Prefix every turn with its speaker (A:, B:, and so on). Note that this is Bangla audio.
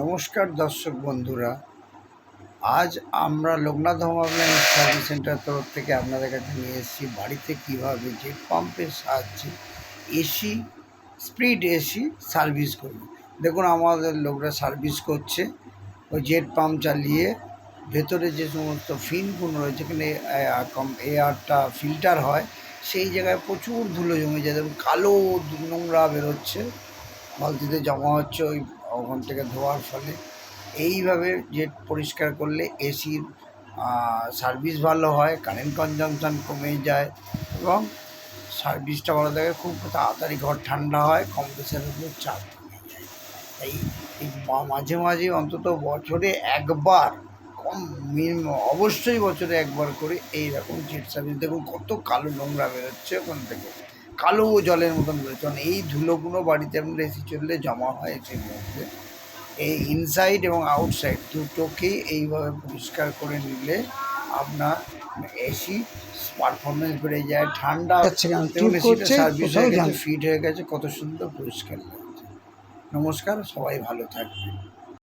A: নমস্কার দর্শক বন্ধুরা। আজ আমরা লোকনাথ হোমাবলেন সার্ভিস সেন্টার তরফ থেকে আপনাদের কাছে নিয়ে এসেছি বাড়িতে কীভাবে জেট পাম্পের সাহায্যে এসি স্পিড এসি সার্ভিস করবে। দেখুন, আমাদের লোকরা সার্ভিস করছে। ওই জেট পাম্প চালিয়ে ভেতরে যে সমস্ত ফিনগুলো রয়েছে, যেখানে এয়ারটা ফিল্টার হয়, সেই জায়গায় প্রচুর ধুলো জমে যায়। কালো নোংরা বেরোচ্ছে। বালতিতে জমা হচ্ছে ওই ওখান থেকে ধোয়ার ফলে এইভাবে জেট পরিষ্কার করলে এসির সার্ভিস ভালো হয় কারেন্ট কনজামশান কমে যায় এবং সার্ভিসটা ভালো থাকে, খুব তাড়াতাড়ি ঘর ঠান্ডা হয় কম্প্রেসারের উপর চাপ কমে যায়। তাই মাঝে মাঝে অন্তত বছরে একবার, কম মিনিমাম, অবশ্যই বছরে একবার করে এই রকম জেট সার্ভিস দেখুন কত কালো নোংরা বেরোচ্ছে ওখান থেকে। কালো জলের মতন বেরোচ্ছে কারণ এই ধুলোগুলো বাড়িতে আপনার এসি চললে জমা হয় এসির মধ্যে এই ইনসাইড এবং আউটসাইড দুটোকেই এইভাবে পরিষ্কার করে নিলে আপনার এসি পারফরমেন্স বেড়ে যায়। ঠান্ডা সার্ভিস হয়ে গেছে ফিট হয়ে গেছে কত সুন্দর পরিষ্কার লাগছে। নমস্কার সবাই ভালো থাকবেন।